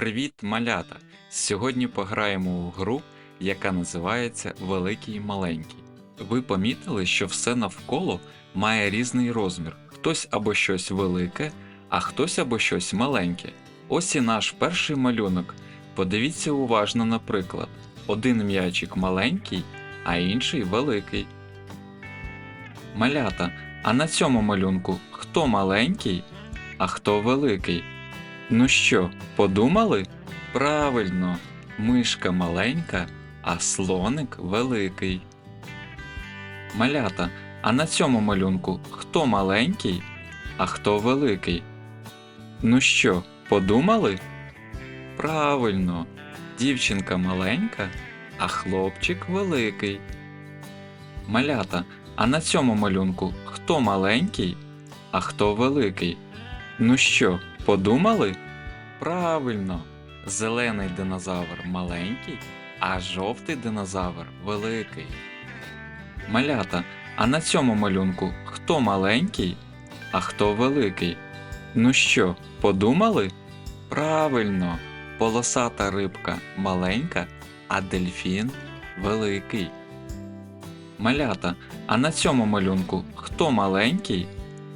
Привіт, малята! Сьогодні пограємо у гру, яка називається Великий і маленький. Ви помітили, що все навколо має різний розмір. Хтось або щось велике, а хтось або щось маленьке. Ось і наш перший малюнок. Подивіться уважно на приклад. Один м'ячик маленький, а інший великий. Малята, а на цьому малюнку хто маленький, а хто великий? Ну що, подумали? Правильно, мишка маленька, а слоник великий. Малята, а на цьому малюнку хто маленький, а хто великий? Ну що, подумали? Правильно, дівчинка маленька, а хлопчик великий. Малята, а на цьому малюнку хто маленький, а хто великий? Ну що, подумали? Правильно, зелений динозавр маленький, а жовтий динозавр великий. Малята, а на цьому малюнку хто маленький, а хто великий? Ну що, подумали? Правильно, полосата рибка маленька, а дельфін великий. Малята, а на цьому малюнку хто маленький,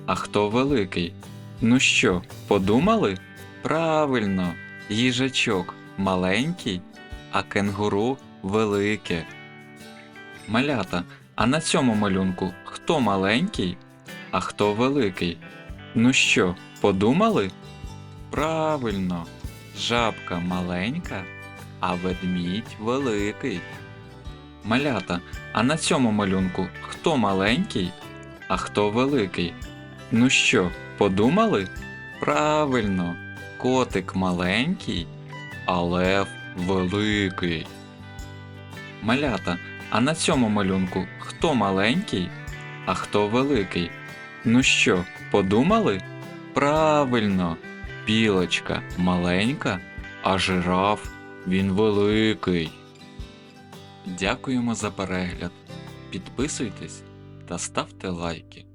а хто великий? Ну що, подумали? Правильно, їжачок маленький, а кенгуру велике. Малята, а на цьому малюнку хто маленький, а хто великий? Ну що, подумали? Правильно, жабка маленька, а ведмідь великий. Малята, а на цьому малюнку хто маленький, а хто великий? Ну що, подумали? Правильно, котик маленький, а лев великий. Малята, а на цьому малюнку хто маленький, а хто великий? Ну що, подумали? Правильно, білочка маленька, а жираф він великий. Дякуємо за перегляд. Підписуйтесь та ставте лайки.